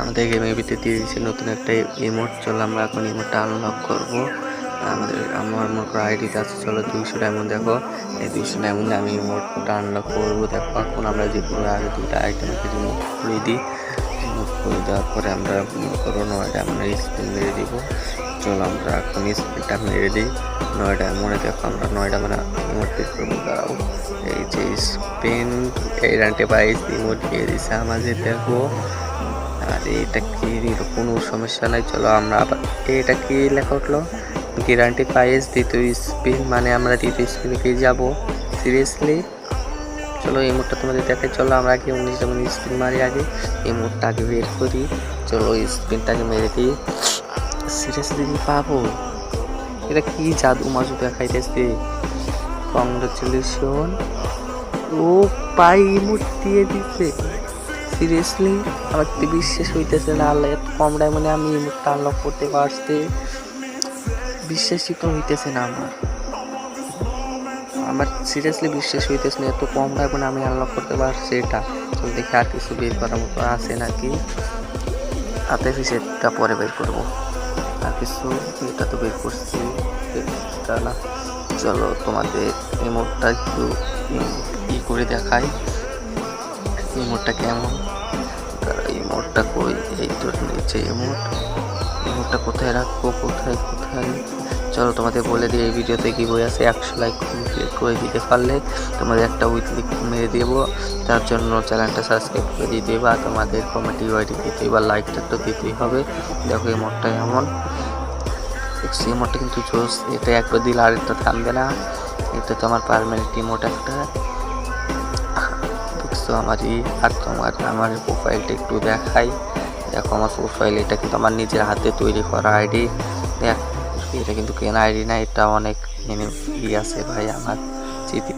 আমাদের গেমের ভিতরে দিয়ে দিয়েছে নতুন একটা ইমোট চলো আমরা এখন ইমোটটা আনলক করব। আমাদের, আমার মনে করো আইডিতে আছে, চলো দুইশো ডায়মন্ড দেখো। এই দুইশো ডায়মন্ডে আমি ইমোটটা আনলক করব। দেখো, এখন আমরা যে পুরো আগে দুটো আইটেমকে রিমুভ করে দিই। রিমুভ করে দেওয়ার পরে আমরা মনে করো নয়টা আমরা স্পিন মেরে দিব। চলো আমরা এখন স্পিনটা মেরে দিই। নয়টা মনে দেখো আমরা নয়টা মানে ইমোট বের করব। দাঁড়াও। এই যে স্পিন এই রানটে বাইশ ইমোট দিয়ে দিছে আমাদের, দেখো। আর এটা কি দিল কোনো সমস্যা নাই, চলো আমরা আবার এটা কি লেখা উঠল? গ্যারান্টি প্রাইস দ্বিতীয় স্পিন মানে আমরা দ্বিতীয় স্পিনে পেয়ে যাব? সিরিয়াসলি চলো এই মুডটা তোমাদের দেখে চলো আমরা আগে উনিশ যেমন স্পিন মারি আগে, এই মুডটা আগে বের করি, চলো স্পিনটাকে মেরে দিই। সিরিয়াসলি পাবো? এটা কি জাদু মাজু দেখাইতেছে? কংগ্রেচুলেশন ও পাই ইমোট দিয়ে দিছে। সিরিয়াসলি আমার তো বিশ্বাস হইতেছে না, আল্লাহ এত কম ডায়মন্ডে আমি ইমোটটা আনলক করতে পারছি। বিশ্বাসই তো হইতেছে না আমার। আমার সিরিয়াসলি বিশ্বাস হইতেছে না, এত কম ডায়মন্ডে আমি আনলক করতে পারছি এটা। তো দেখি আর কিছু বের করার মতো আছে নাকি। হাতে ফিসেরটা পরে বের করব। আর কিছু, এটা তো বের করছি। না। চলো তোমাদের ইমোটটা একটু ই করে দেখাই। ইমোটটা কেমন? এই মোটটা কই? এই তো নিচে ইমোট ইমোটটা কোথায় রাখব? কোথায় কোথায়? চলো তোমাদের বলে দিই, এই ভিডিওতে কি বই আছে? একশো লাইক কমপ্লিট করে দিতে পারলে তোমাদের একটা উইকলি মেরে দেবো। তার জন্য চ্যানেলটা সাবস্ক্রাইব করে দিতে বা তোমাদের কমেডি ওয়াইডি দিতে বা লাইকটা তো দিতেই হবে। দেখো এই মোটটা এমন। এই মোটটা কিন্তু জোস। এটা একবার দিলে আরেকটা থামবে না। এটা তো আমার পারমানেন্ট ইমোট একটা। দেখছ আমার ই আর তোমার, আমার প্রোফাইলটা একটু দেখাই। দেখো, আমার প্রোফাইল এটা কিন্তু আমার নিজের হাতে তৈরি করা আইডি এটা কিন্তু কেনা আইডি না, এটা অনেক ই আছে ভাই, আমার স্মৃতি